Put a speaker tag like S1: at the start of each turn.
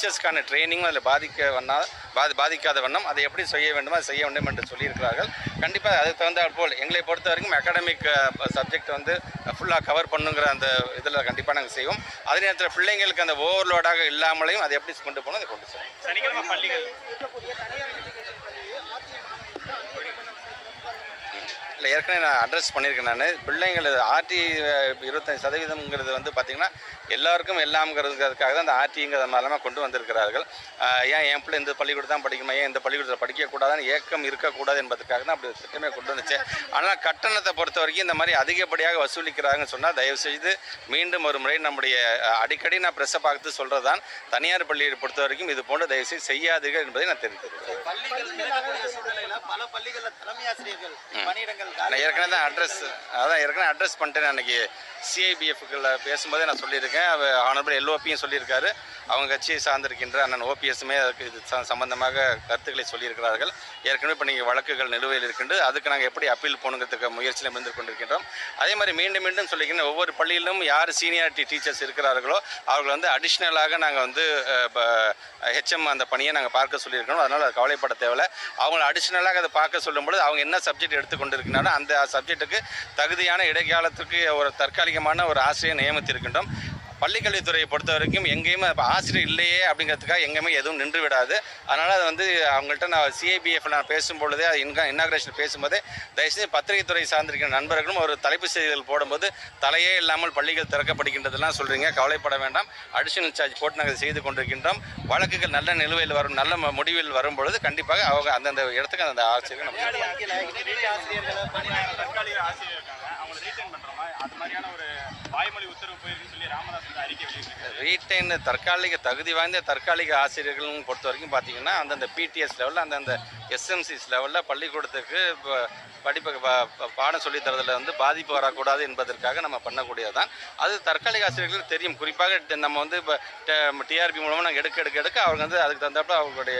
S1: டீச்சர்ஸ்க்கான ட்ரைனிங்கும் அதில் பாதிக்க வண்ணா பாதி பாதிக்காத வண்ணம் அதை எப்படி செய்ய வேண்டுமோ அதை செய்ய வேண்டும் என்று சொல்லியிருக்கிறார்கள். கண்டிப்பாக அதுக்கு தகுந்தாற் போல் எங்களை பொறுத்த வரைக்கும் அகாடமிக் சப்ஜெக்ட் வந்து ஃபுல்லாக கவர் பண்ணுங்கிற அந்த இதில் கண்டிப்பாக நாங்கள் செய்வோம். அதே நேரத்தில் பிள்ளைங்களுக்கு அந்த ஓவர்லோடாக இல்லாமலையும் அதை எப்படி கொண்டு போகணும் அதை கொண்டு செல்வோம்.
S2: பள்ளிகள்.
S1: இல்லை ஏற்கனவே நான் அட்ரஸ் பண்ணியிருக்கேன் நான். பிள்ளைங்கள் ஆர்டி இருபத்தஞ்சி சதவீதம்ங்கிறது வந்து பார்த்திங்கன்னா எல்லாருக்கும் எல்லாம்ங்கிறதுக்காக தான் அந்த ஆர்டிங்கிற மாதிரிலாம் கொண்டு வந்திருக்கிறார்கள். ஏன் என் பிள்ளை இந்த பள்ளிக்கூடம் தான் படிக்கணுமா? ஏன் இந்த பள்ளிக்கூடத்தில் படிக்கக்கூடாதுன்னு ஏக்கம் இருக்கக்கூடாது என்பதற்காக தான் அப்படி திட்டமே கொண்டு வந்துச்சு. ஆனால் கட்டணத்தை பொறுத்த வரைக்கும் இந்த மாதிரி அதிகப்படியாக வசூலிக்கிறாங்கன்னு சொன்னால் தயவுசெய்து மீண்டும் ஒரு முறை நம்முடைய அடிக்கடி நான் ப்ரெஸ்ஸை பார்த்து சொல்கிறது தான் தனியார் பள்ளியை பொறுத்த வரைக்கும் இது போன்று தயவுசெய்து செய்யாதீர்கள் என்பதை நான்
S3: பள்ளிகள் சூழ்நிலையில பல பள்ளிகள்ல தலைமை ஆசிரியர்கள் பணியிடங்கள்
S1: நான் ஏற்கனவே தான் அட்ரஸ் அதான் ஏற்கனவே அட்ரஸ் பண்ணிட்டேன் அன்னைக்கு சிஐபிஎஃப்குள்ள பேசும்போதே நான் சொல்லியிருக்கேன். அவர் ஆனரபிள் எல்ஓபியும் சொல்லியிருக்காரு. அவங்க கட்சியை சார்ந்திருக்கின்ற அண்ணன் ஓபிஎஸ்ஸுமே அதுக்கு இது ச- சம்பந்தமாக கருத்துக்களை சொல்லியிருக்கிறார்கள். ஏற்கனவே இப்போ நீங்கள் வழக்குகள் நிலுவையில் இருக்கின்றது. அதுக்கு நாங்கள் எப்படி அப்பீல் போகணுங்கிறதுக்கு முயற்சியில் இருந்து கொண்டிருக்கின்றோம் அதே மாதிரி மீண்டும் மீண்டும் சொல்லிக்கிறேன். ஒவ்வொரு பள்ளியிலும் யார் சீனியாரிட்டி டீச்சர்ஸ் இருக்கிறார்களோ அவர்கள் வந்து அடிஷ்னலாக நாங்கள் வந்து ஹெச்எம் அந்த பணியை நாங்கள் பார்க்க சொல்லியிருக்கணும் அதனால் அது கவலைப்பட தேவையில்ல. அவங்கள அடிஷ்னலாக அதை பார்க்க சொல்லும்பொழுது அவங்க என்ன சப்ஜெக்ட் எடுத்துக்கொண்டிருக்கிறாரோ அந்த சப்ஜெக்ட்டுக்கு தகுதியான இடைக்காலத்துக்கு ஒரு தற்காலிகமான ஒரு ஆசிரியர் நியமித்திருக்கின்றோம். பள்ளிக்கல்வித்துறையை பொறுத்த வரைக்கும் எங்கேயுமே இப்போ ஆசிரியர் இல்லையே அப்படிங்கிறதுக்காக எங்கேயுமே எதுவும் நின்று விடாது அதனால் அது வந்து அவங்கள்ட்ட நான் சிஐபிஎஃப் நான் பேசும்பொழுதே அது இன்கா இன்னாகிரேஷன் பேசும்போதே தயவுசெய்து பத்திரிகைத்துறை சார்ந்திருக்கிற நண்பர்களும் ஒரு தலைப்பு செய்திகள் போடும்போது தலையே இல்லாமல் பள்ளிகள் திறக்கப்படுகின்றதெல்லாம் சொல்கிறீங்க கவலைப்பட வேண்டாம் அடிஷனல் சார்ஜ் போட்டு நாங்கள் செய்து கொண்டிருக்கின்றோம் வழக்குகள் நல்ல நிலுவையில் வரும் நல்ல முடிவில் வரும் பொழுது கண்டிப்பாக அவங்க அந்தந்த இடத்துக்கு அந்த ஆசிரியர்கள் நம்ம
S2: தற்காலிக ரீட்டைன்
S1: தற்காலிக தகுதி வாய்ந்த தற்காலிக ஆசிரியர்கள்னு பொறுத்த வரைக்கும் பார்த்தீங்கன்னா அந்தந்த பிடிஎஸ் லெவலில் அந்தந்த எஸ்எம்சிஸ் லெவலில் பள்ளிக்கூடத்துக்கு ப- படிப்பு பாடம் சொல்லித்தரதில் வந்து பாதிப்பு வரக்கூடாது என்பதற்காக நம்ம பண்ணக்கூடியதான் அது தற்காலிக ஆசிரியர்களுக்கு தெரியும். குறிப்பாக நம்ம வந்து இப்போ டிஆர்பி மூலமாக நாங்கள் எடுக்க எடுக்க எடுக்க அவங்க வந்து அதுக்கு தகுந்தாப்புல அவங்களுடைய